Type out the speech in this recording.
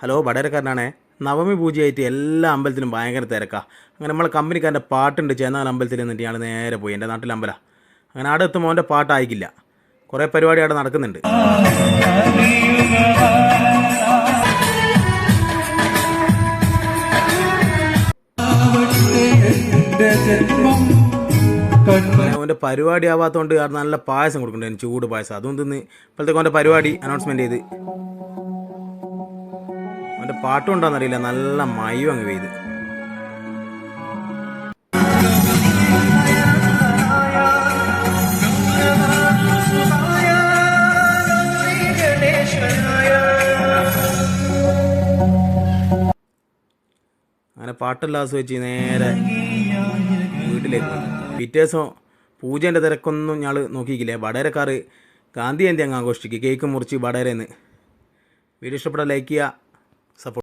Hello വടകരക്കാരനാണേ Navami പൂജയായിട്ട് എല്ലാ അമ്പലത്തിലും ഭയങ്കര തിരക്കാണ് അങ്ങനെ നമ്മളെ കമ്പനിക്കാരന്റെ പാട്ടുണ്ട് ചെന്നാൽ അമ്പലത്തിൽ നിന്നിട്ട് ഞാൻ നേരെ പോയി. എന്റെ നാട്ടിലെ അമ്പല. അങ്ങനെ അവിടെ എത്തുമ്പോൾ അവന്റെ പാട്ട് കുറേ പരിപാടി അവിടെ നടക്കുന്നുണ്ട്. അവന്റെ പരിപാടി ആവാത്തതുകൊണ്ട് നല്ല പായസം കൊടുക്കുന്നുണ്ട്. ചൂട് പായസം. അതും തിന്ന് ഇപ്പോഴത്തെ അവന്റെ പരിപാടി അനൗൺസ്മെന്റ് ചെയ്ത്. അവന്റെ പാട്ടും ഉണ്ടോന്നറിയില്ല നല്ല മയം അങ്ങ് പെയ്ത്. അങ്ങനെ പാട്ടെല്ലാം ആസ്വദിച്ച് നേരെ വീട്ടിലേക്ക് പോയി പിറ്റേ ദിവസം പൂജേന്റെ തിരക്കൊന്നും ഞങ്ങൾ നോക്കിയില്ലേ വടകരക്കാർ ഗാന്ധി ജയന്തി അങ്ങ് ആഘോഷിക്കുക കേക്ക് മുറിച്ച് വടകരന്ന്. വീഡിയോ ഇഷ്ടപ്പെട്ട ലൈക്ക് ചെയ്യുക.